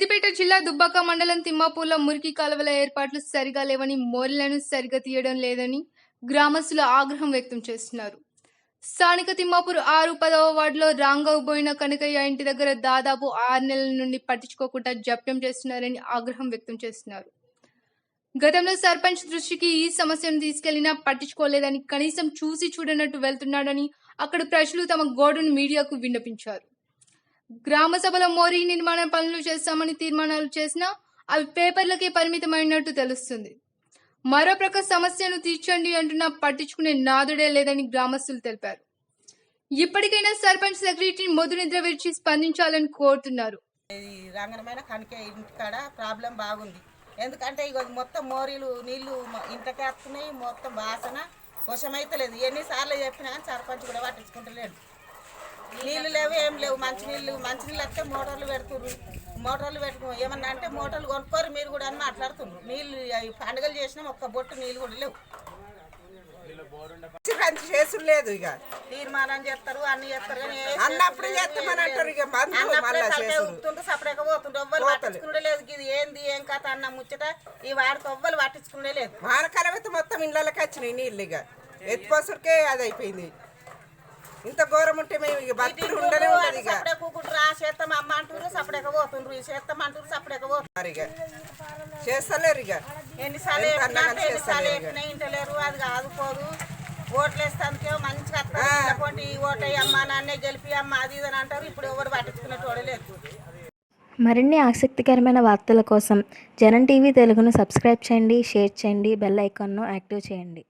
సిద్దిపేట జిల్లా దుబ్బాక మండలం తిమ్మాపూర్లో మురికి కాలువల ఏర్పాట్లు సరిగా లేవని మోరిలను సరిగా తీయడం లేదని గ్రామస్తులు ఆగ్రహం వ్యక్తం చేస్తున్నారు. స్థానిక తిమ్మాపూర్ ఆరు పదవ వార్డులో రాంగవబోయిన కనకయ్య ఇంటి దగ్గర దాదాపు ఆరు నెలల నుండి పట్టించుకోకుండా జప్యం చేస్తున్నారని ఆగ్రహం వ్యక్తం చేస్తున్నారు. గతంలో సర్పంచ్ దృష్టికి ఈ సమస్యను తీసుకెళ్ళినా పట్టించుకోలేదని కనీసం చూసి చూడనట్టు వెళ్తున్నాడని అక్కడ ప్రజలు తమ గోడును మీడియాకు విన్నపించారు. గ్రామ సభలో మోరీ నిర్మాణ పనులు చేస్తామని తీర్మానాలు చేసినా అవి పేపర్లకే పరిమితమైనట్టు తెలుస్తుంది. మరో ప్రక్క సమస్యను తీర్చండి అంటున్నా పట్టించుకునే నాదుడే లేదని గ్రామస్తులు తెలిపారు. ఇప్పటికైనా సర్పంచ్ సెక్రటరీ మొదటి నిద్ర విడిచి స్పందించాలని కోరుతున్నారు. రంగనమైన కనికే ఇంటికాడ ప్రాబ్లం బాగుంది. ఎందుకంటే ఇక మొత్తం మోరీలు నీళ్ళు మ- మొత్తం వాసన వశమైతలేదు. ఎన్నిసార్లు చెప్పినా కానీ సర్పంచ్ కూడా పట్టించుకుంటలేడు. నీళ్ళు లేవు ఏం లేవు. మంచినీళ్ళు మంచినీళ్ళు వస్తే మోటార్లు పెడుతుర్రు. మోటార్లు పెట్టుకో ఏమన్నా అంటే మోటార్లు కొనుక్కోరు మీరు కూడా అని మాట్లాడుతున్నారు నీళ్ళు పండుగలు చేసినాం ఒక్క బొట్టు నీళ్ళు కూడా లేవు. మంచి చేసుడు లేదు ఇక. తీర్మానం చేస్తారు అన్ని చేస్తారు అన్నప్పుడు చేస్తామని అంటారు ఇక ఊపుతుండ్రు, సపరేట్గా పోతుండ్రు. ఎవ్వరు పోతలే. పట్టించుకునే లేదు ఇది ఏంది ఏం కథ అన్న ముచ్చట ఈ వాడికి ఎవ్వరు పట్టించుకునే లేదు. వానకాలం అయితే మొత్తం ఇళ్ళకి వచ్చినాయి నీళ్ళు ఇక. ఎత్తిపోసుడికే అది అయిపోయింది. ఇంత ఘోరం ఉంటే మేము ఇక బతుకులు ఉండనే ఉండదు ఇక. సపడే కూకుంటారు ఆ చేస్తాం అమ్మ అంటారు సపడేక పోతుండ్రు ఈ చేస్తాం అంటారు సపడేక పోతుండ్రు. మరి ఇక చేస్తలేరు ఇక. ఎన్నిసార్లు అంటే ఎన్నిసార్లు. చెప్పినా ఇంటలేరు అది ఆదుకోదు ఓట్లు వేస్తానికే మంచిగా. వస్తారు ఈ ఓటు అమ్మ నాన్నే గెలిపి అమ్మ అది ఇది అని అంటారు. ఇప్పుడు ఎవరు పట్టించుకునేటోడే లేదు. మరిన్ని ఆసక్తికరమైన వార్తల కోసం జనం టీవీ తెలుగును సబ్స్క్రైబ్ చేయండి షేర్ చేయండి బెల్ ఐకాన్ను యాక్టివ్ చేయండి.